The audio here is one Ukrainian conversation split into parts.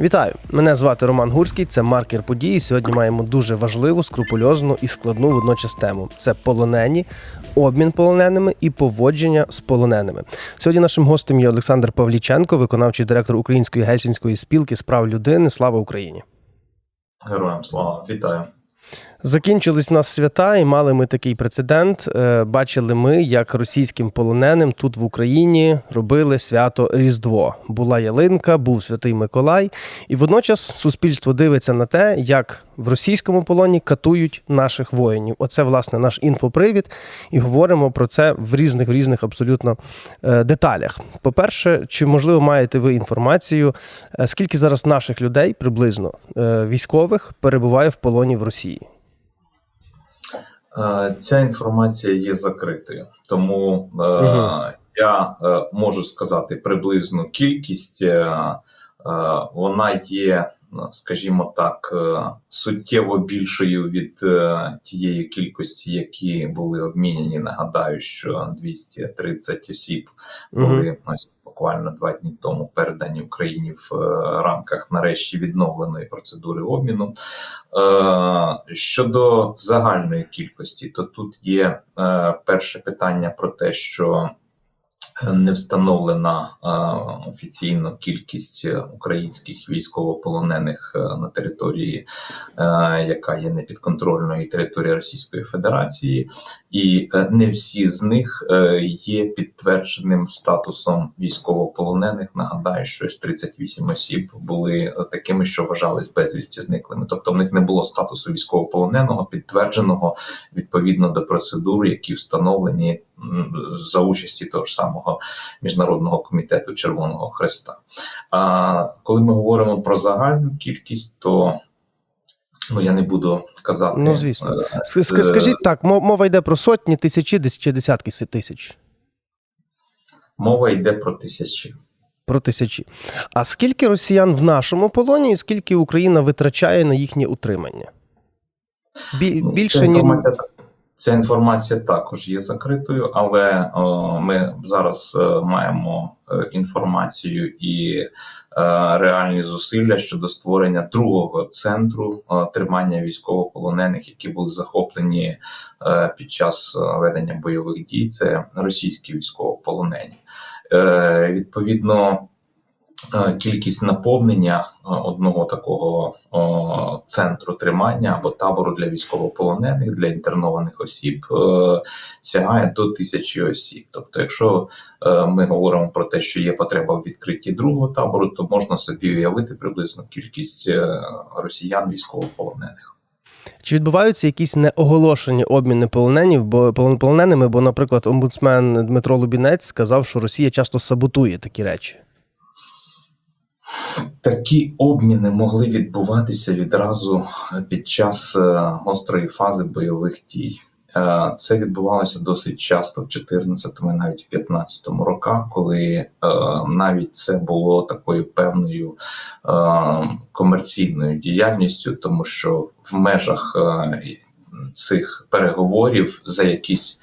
Вітаю! Мене звати Роман Гурський. Це маркер події. Сьогодні маємо дуже важливу, скрупульозну і складну водночас тему. Це полонені, обмін полоненими і поводження з полоненими. Сьогодні нашим гостем є Олександр Павліченко, виконавчий директор Української гельсінської спілки з прав людини. Слава Україні! Героям слава, вітаю. Закінчились у нас свята, і мали ми такий прецедент. Е, Бачили ми, як російським полоненим тут в Україні робили свято Різдво. Була ялинка, був святий Миколай, і водночас суспільство дивиться на те, як в російському полоні катують наших воїнів. Оце власне наш інфопривід, і говоримо про це в різних в різних абсолютно е, деталях. По-перше, чи можливо маєте ви інформацію, е, скільки зараз наших людей приблизно військових перебуває в полоні в Росії? Е, Ця інформація є закритою, тому Мгм. я е, можу сказати приблизну кількість. Вона є, скажімо так, суттєво більшою від тієї кількості, які були обмінені. Нагадаю, що 230 осіб були ось буквально два дні тому передані Україні в е, рамках нарешті відновленої процедури обміну. Е, Щодо загальної кількості, то тут є е, перше питання про те, що не встановлена е, офіційно кількість е, українських військовополонених е, на території, яка є непідконтрольною території Російської Федерації, і не всі з них є підтвердженим статусом військовополонених. Нагадаю, що ось 38 осіб були такими, що вважались безвісті зниклими. Тобто в них не було статусу військовополоненого, підтвердженого відповідно до процедур, які встановлені за участі того ж самого міжнародного комітету Червоного Хреста. А коли ми говоримо про загальну кількість, то ну я не буду казати. Ну, звісно. е, ск- Скажіть так, мова йде про сотні, тисячі чи десятки тисяч. Мова йде про тисячі. Про тисячі. А скільки росіян в нашому полоні і скільки Україна витрачає на їхнє утримання? Ну, більше ця ні. інформація, ця інформація також є закритою, але о, ми зараз е, маємо е, інформацію і е, реальні зусилля щодо створення другого центру е, тримання військовополонених, які були захоплені е, під час е, ведення бойових дій. Це російські військовополонені. Е, Відповідно. Е, Кількість наповнення е, одного такого центру тримання або табору для військовополонених для інтернованих осіб е, сягає до тисячі осіб. Тобто, якщо е, ми говоримо про те, що є потреба в відкритті другого табору, то можна собі уявити приблизну кількість е, росіян військовополонених. Чи відбуваються якісь неоголошені обміни полоненів, бо полон- полоненими? Бо, наприклад, омбудсмен Дмитро Лубінець сказав, що Росія часто саботує такі речі. Такі обміни могли відбуватися відразу під час е, гострої фази бойових дій. Е, Це відбувалося досить часто в 14-му, навіть в 15-му роках, коли е, навіть це було такою певною е, комерційною діяльністю, тому що в межах е, цих переговорів за якісь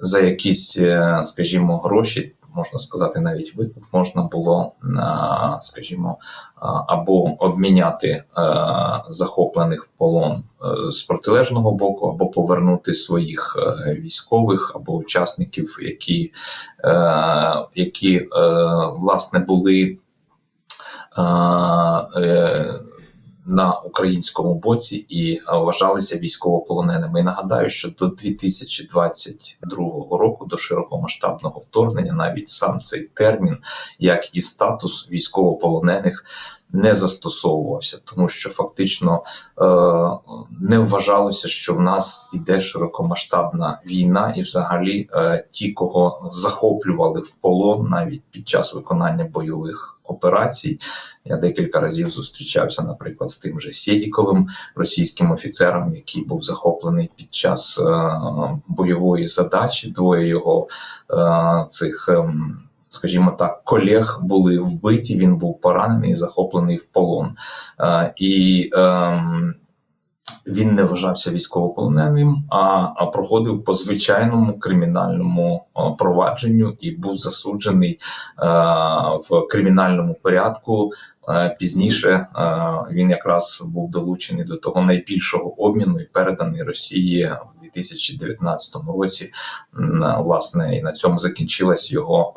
за якісь, е, скажімо, гроші, можна сказати, навіть викуп, можна було, скажімо, або обміняти е, захоплених в полон е, з протилежного боку, або повернути своїх е, військових або учасників, які, е, які е, власне були. На українському боці і е, вважалися військовополоненими. І нагадаю, що до 2022 року, до широкомасштабного вторгнення, навіть сам цей термін, як і статус військовополонених. Не застосовувався, тому що фактично е, не вважалося, що в нас іде широкомасштабна війна, і взагалі е, ті, кого захоплювали в полон навіть під час виконання бойових операцій, я декілька разів зустрічався, наприклад, з тим же Сєдіковим, російським офіцером, який був захоплений під час е, бойової задачі. Двоє його е, цих. ем, Скажімо так, колег були вбиті. Він був поранений захоплений в полон. Е, і ем, він не вважався військовополоненим, а, проходив по звичайному кримінальному провадженню і був засуджений е, в кримінальному порядку е, пізніше е, він якраз був долучений до того найбільшого обміну і переданий Росії у 2019 році. Власне, і на цьому закінчилась його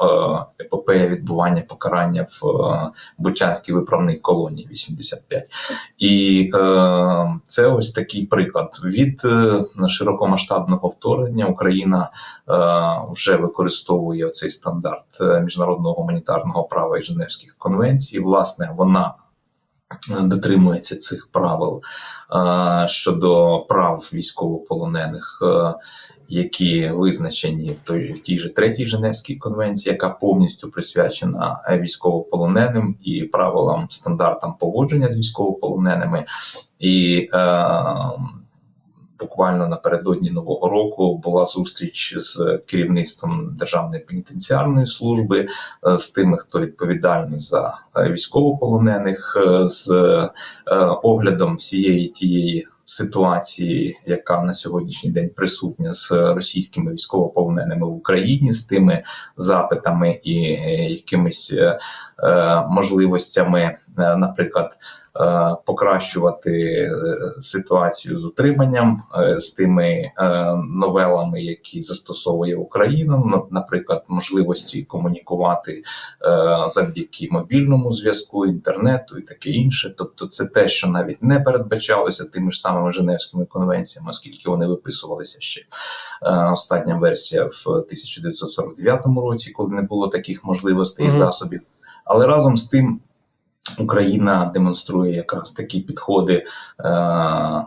е, епопея відбування покарання в е, Бучанській виправній колонії 85. І е, це ось такий приклад від е, широкомасштабного вторгнення. Україна е, вже використовує цей стандарт е, міжнародного гуманітарного права і Женевських конвенцій. Власне, вона е, дотримується цих правил е, щодо прав військовополонених. Е, які визначені в той в тій же третій Женевській конвенції, яка повністю присвячена військовополоненим і правилам стандартам поводження з військовополоненими, і е, буквально напередодні нового року була зустріч з керівництвом Державної пенітенціарної служби, е, з тими, хто відповідальний за е, військовополонених, е, з оглядом всієї тієї ситуації, яка на сьогоднішній день присутня з російськими військовополоненими в Україні, з тими запитами і якимись можливостями, наприклад. Е, Покращувати е, ситуацію з утриманням е, з тими новелами, які застосовує Україна, ну, наприклад, можливості комунікувати завдяки мобільному зв'язку, інтернету і таке інше. Тобто, це те, що навіть не передбачалося тими ж самими Женевськими конвенціями, оскільки вони виписувалися ще. Остання версія в 1949 році, коли не було таких можливостей і Мгм. засобів. Але разом з тим Україна демонструє якраз такі підходи. Е,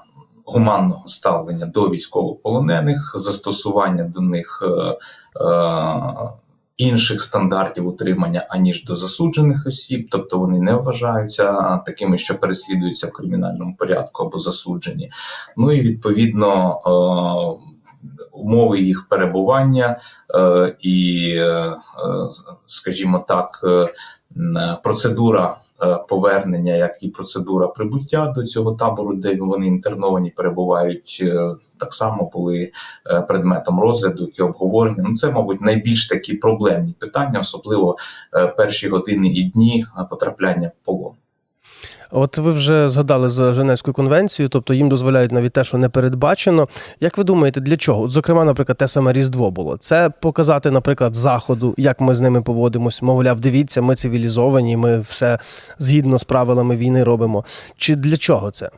Гуманного ставлення до військовополонених, застосування до них е, е, інших стандартів утримання, аніж до засуджених осіб, тобто вони не вважаються такими, що переслідуються в кримінальному порядку або засуджені. Ну і відповідно е, умови їх перебування е, і, е, е, скажімо так, е, процедура е, повернення, як і процедура прибуття до цього табору, де вони інтерновані перебувають, е, так само були е, предметом розгляду і обговорення. Ну, це, мабуть, найбільш такі проблемні питання, особливо е, перші години і дні е, потрапляння в полон. От ви вже згадали за Женевську конвенцію, тобто їм дозволяють навіть те, що не передбачено. Як ви думаєте, для чого? От, зокрема, наприклад, те саме Різдво було. Це показати, наприклад, заходу, як ми з ними поводимось. Мовляв, дивіться, ми цивілізовані, ми все згідно з правилами війни робимо. Чи для чого це?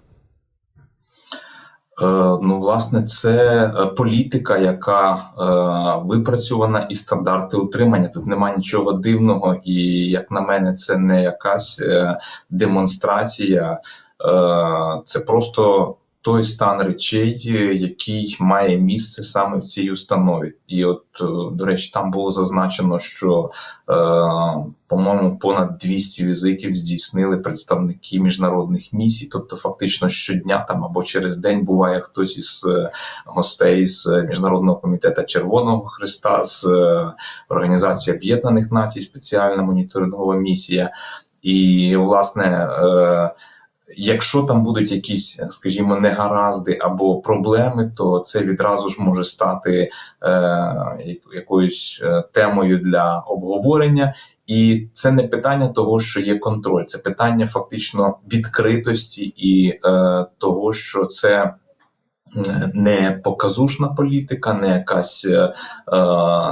Е, Ну, власне, це е, політика, яка е, випрацьована і стандарти утримання. Тут немає нічого дивного, і як на мене, це не якась демонстрація, це просто той стан речей, е, який має місце саме в цій установі. І от, е, до речі, там було зазначено, що, е, по-моєму, понад 200 візитів здійснили представники міжнародних місій. Тобто, фактично щодня там або через день буває хтось із гостей з міжнародного комітету Червоного Христа, з Організації Об'єднаних Націй, спеціальна моніторингова місія. І, власне, якщо там будуть якісь, скажімо, негаразди або проблеми, то це відразу ж може стати е, якоюсь е, темою для обговорення. І це не питання того, що є контроль, це питання фактично відкритості і е, того, що це не показушна політика, не якась, е, е,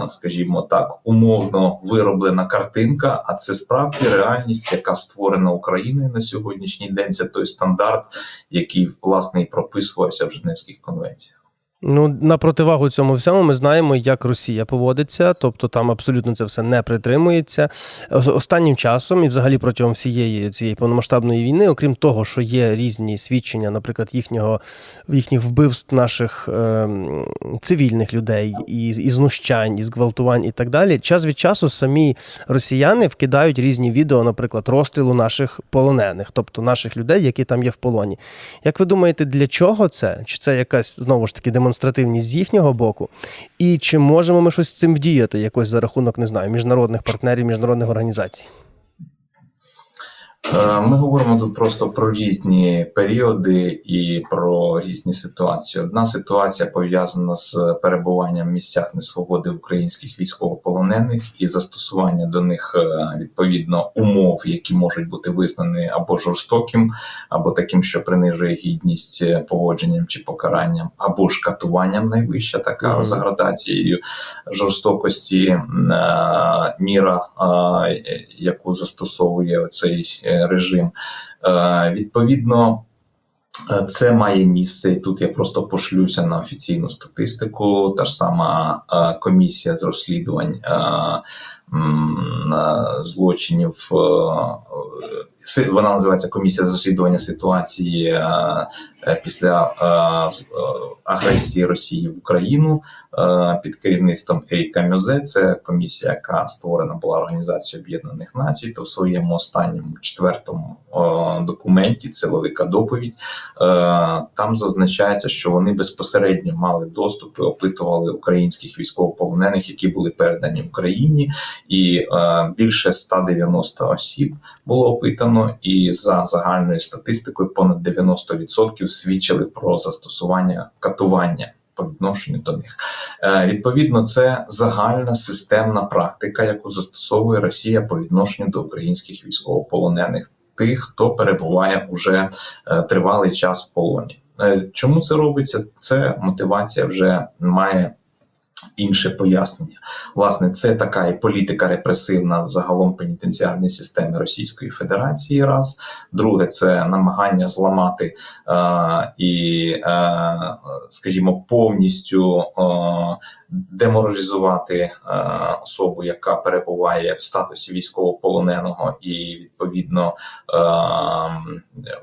скажімо так, умовно вироблена картинка, а це справді реальність, яка створена Україною на сьогоднішній день. Це той стандарт, який власне і прописувався в Женевських конвенціях. Ну, на противагу цьому всьому ми знаємо, як Росія поводиться, тобто там абсолютно це все не притримується. Останнім часом і взагалі протягом всієї цієї повномасштабної війни, окрім того, що є різні свідчення, наприклад, їхнього їхніх вбивств наших ем, цивільних людей, і, і знущань, і зґвалтувань, і так далі. Час від часу самі росіяни вкидають різні відео, наприклад, розстрілу наших полонених, тобто наших людей, які там є в полоні. Як ви думаєте, для чого це? Чи це якась знову ж таки демонстративність з їхнього боку? І чи можемо ми щось з цим вдіяти, якось за рахунок, не знаю, міжнародних партнерів, міжнародних організацій? Е, Ми говоримо тут просто про різні періоди і про різні ситуації. Одна ситуація пов'язана з перебуванням в місцях несвободи українських військовополонених і застосування до них е, відповідно умов, які можуть бути визнані або жорстоким, або таким, що принижує гідність е, поводженням чи покаранням, або ж катуванням найвища така Мгм. за градацією жорстокості міра, яку застосовує цей режим. Е, Відповідно. е, Це має місце, і тут я просто пошлюся на офіційну статистику. Та ж сама е, комісія з розслідувань злочинів. Вона називається комісія з розслідування ситуації після е, е, агресії Росії в Україну е, під керівництвом Еріка Мюзе. Це комісія, яка створена була Організацією Об'єднаних Націй. То в своєму останньому четвертому е, документі це велика доповідь. Е, Там зазначається, що вони безпосередньо мали доступ і опитували українських військовополонених, які були передані Україні, і е, більше 190 осіб було опитано, і за загальною статистикою понад 90% свідчили про застосування катування. По відношенню до них Е, відповідно, це загальна системна практика, яку застосовує Росія по відношенню до українських військовополонених, тих, хто перебуває уже е, тривалий час в полоні. Е, Чому це робиться? Це мотивація вже має інше пояснення. Власне, це така і політика репресивна загалом пенітенціарної системи Російської Федерації. Раз друге, це намагання зламати е, і, е, скажімо, повністю е, деморалізувати е, особу, яка перебуває в статусі військовополоненого, і відповідно е,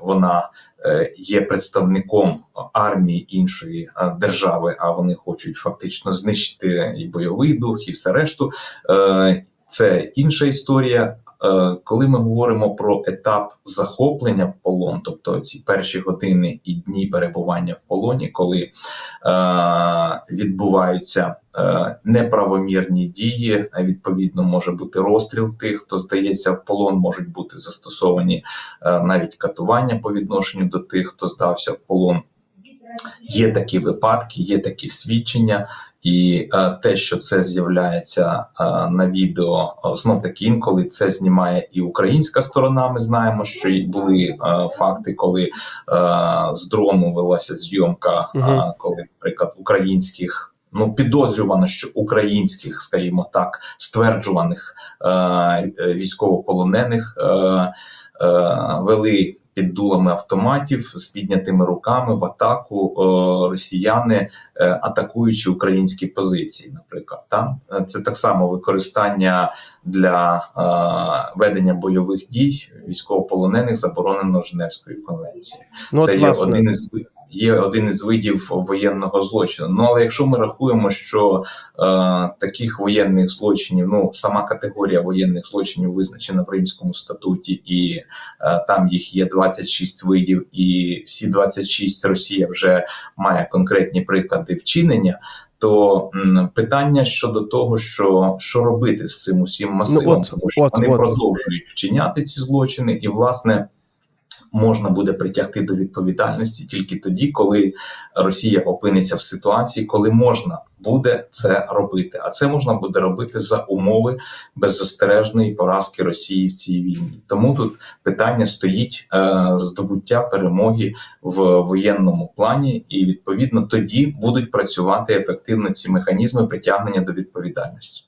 вона е, є представником армії іншої е, держави, а вони хочуть фактично знищити і бойовий дух, і все решту. Е, Це інша історія. Е, Коли ми говоримо про етап захоплення в полон, тобто ці перші години і дні перебування в полоні, коли е, відбуваються е, неправомірні дії, відповідно може бути розстріл тих, хто здається в полон, можуть бути застосовані е, навіть катування по відношенню до тих, хто здався в полон. Є такі випадки, є такі свідчення, і е, те, що це з'являється е, на відео, знов таки інколи це знімає і українська сторона. Ми знаємо, що й були е, факти, коли е, з дрону велася зйомка, е, коли, наприклад, українських. Ну, підозрювано, що українських, скажімо так, стверджуваних е, е, військовополонених е, е, вели під дулами автоматів з піднятими руками в атаку е, росіяни, е, атакуючи українські позиції. Наприклад, та Е, це так само використання для ведення бойових дій військовополонених заборонено Женевською конвенцією. Ну, це от, є власне, один із є один із видів воєнного злочину. Ну але якщо ми рахуємо, що е, таких воєнних злочинів, ну сама категорія воєнних злочинів визначена в Римському статуті, і е, там їх є 26 видів, і всі 26 Росія вже має конкретні приклади вчинення. То м, питання щодо того, що, що робити з цим усім масивом, от, тому що от, вони от. продовжують вчиняти ці злочини, і власне можна буде притягти до відповідальності тільки тоді, коли Росія опиниться в ситуації, коли можна буде це робити. А це можна буде робити за умови беззастережної поразки Росії в цій війні. Тому тут питання стоїть е, здобуття перемоги в воєнному плані, і відповідно тоді будуть працювати ефективно ці механізми притягнення до відповідальності.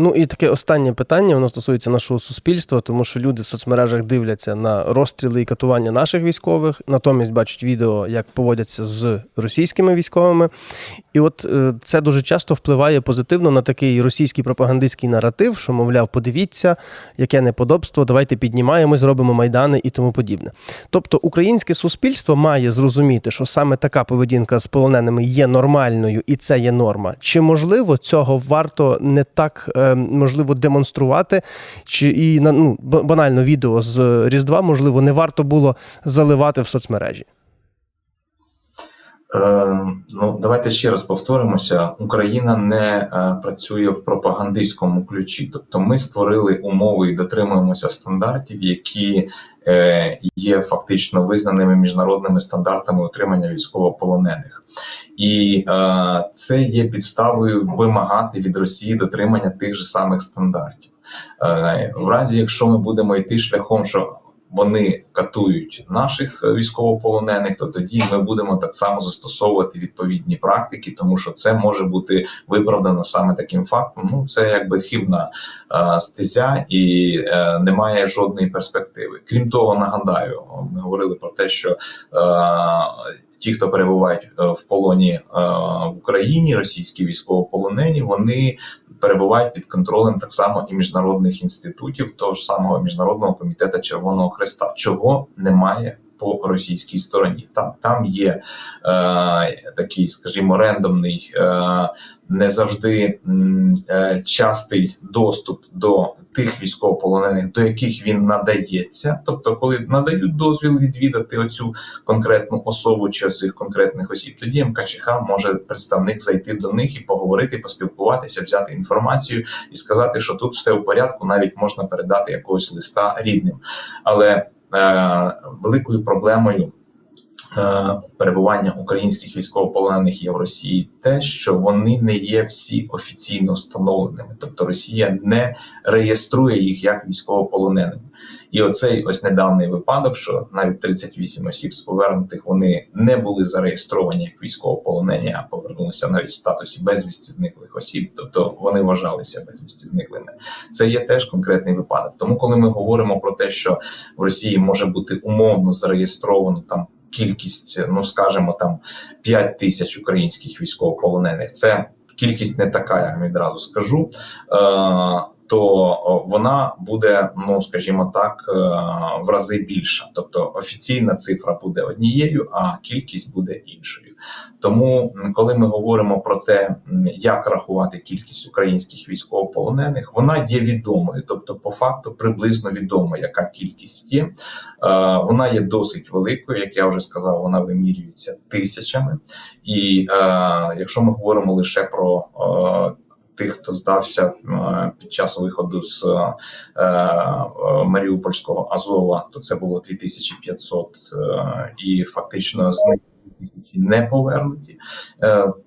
Ну і таке останнє питання, воно стосується нашого суспільства, тому що люди в соцмережах дивляться на розстріли і катування наших військових, натомість бачать відео, як поводяться з російськими військовими. І от е, це дуже часто впливає позитивно на такий російський пропагандистський наратив, що, мовляв, подивіться, яке неподобство, давайте піднімаємо, зробимо майдани і тому подібне. Тобто українське суспільство має зрозуміти, що саме така поведінка з полоненими є нормальною, і це є норма. Чи можливо цього варто не так е, можливо демонструвати? Чи і на ну банально відео з Різдва можливо не варто було заливати в соцмережі? Е, ну, давайте ще раз повторимося: Україна не е, працює в пропагандистському ключі. Тобто, ми створили умови і дотримуємося стандартів, які е, є фактично визнаними міжнародними стандартами утримання військовополонених. І це є підставою вимагати від Росії дотримання тих же самих стандартів. В разі, якщо ми будемо йти шляхом, що вони катують наших військовополонених, то тоді ми будемо так само застосовувати відповідні практики, тому що це може бути виправдано саме таким фактом. Ну це якби хибна е, стезя і е, немає жодної перспективи. Крім того, нагадаю, ми говорили про те, що. Е, Ті, хто перебувають е, в полоні е, в Україні, російські військовополонені, вони перебувають під контролем так само і міжнародних інститутів, того ж самого міжнародного комітету Червоного Хреста, чого немає по російській стороні. Так, там є е, такий, скажімо, рендомний, е, не завжди е, частий доступ до тих військовополонених, до яких він надається. Тобто, коли надають дозвіл відвідати оцю конкретну особу чи цих конкретних осіб, тоді МКЧХ може представник зайти до них і поговорити, поспілкуватися, взяти інформацію і сказати, що тут все в порядку, навіть можна передати якогось листа рідним. Але великою проблемою. Е, Перебування українських військовополонених є в Росії те, що вони не є всі офіційно встановленими, тобто Росія не реєструє їх як військовополоненими. І оцей ось недавній випадок, що навіть 38 осіб з повернутих вони не були зареєстровані як військовополонені, а повернулися навіть в статусі безвісті зниклих осіб, тобто вони вважалися безвісті зниклими. Це є теж конкретний випадок. Тому, коли ми говоримо про те, що в Росії може бути умовно зареєстровано там кількість, ну скажімо, там 5 тисяч українських військовополонених, це кількість не така, я вам відразу скажу. Е, то вона буде, ну скажімо так, е, в рази більша. Тобто офіційна цифра буде однією, а кількість буде іншою. Тому, коли ми говоримо про те, як рахувати кількість українських військовополонених, вона є відомою, тобто, по факту, приблизно відомо, яка кількість є. Е, Вона є досить великою, як я вже сказав, вона вимірюється тисячами. І е, якщо ми говоримо лише про е, тих, хто здався е, під час виходу з е, е, Маріупольського Азова, то це було 2500, е, і фактично з них 2000 не повернуті.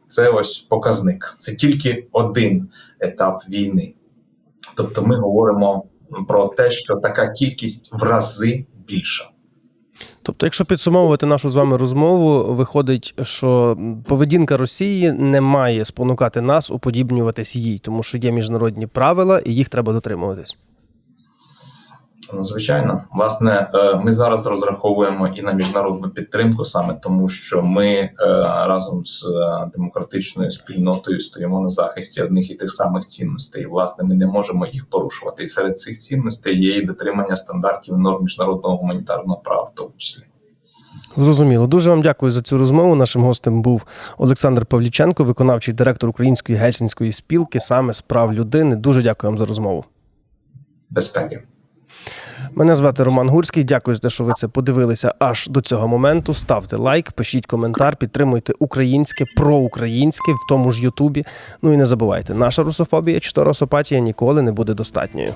Це ось показник. Це тільки один етап війни. Тобто, ми говоримо про те, що така кількість в рази більша. Тобто, якщо підсумовувати нашу з вами розмову, виходить, що поведінка Росії не має спонукати нас уподібнюватись їй, тому що є міжнародні правила, і їх треба дотримуватись. Ну, звичайно, власне, е, ми зараз розраховуємо і на міжнародну підтримку, саме тому, що ми е, разом з е, демократичною спільнотою стоїмо на захисті одних і тих самих цінностей. І, власне, ми не можемо їх порушувати. І серед цих цінностей є і дотримання стандартів норм міжнародного гуманітарного права, в тому числі. Зрозуміло. Дуже вам дякую за цю розмову. Нашим гостем був Олександр Павліченко, виконавчий директор Української гельсінської спілки, саме з прав людини. Дуже дякую вам за розмову. Безпеки. Мене звати Роман Гурський. Дякую за те, що ви це подивилися аж до цього моменту. Ставте лайк, пишіть коментар, підтримуйте українське, проукраїнське в тому ж Ютубі. Ну і не забувайте, наша русофобія чи росопатія ніколи не буде достатньою.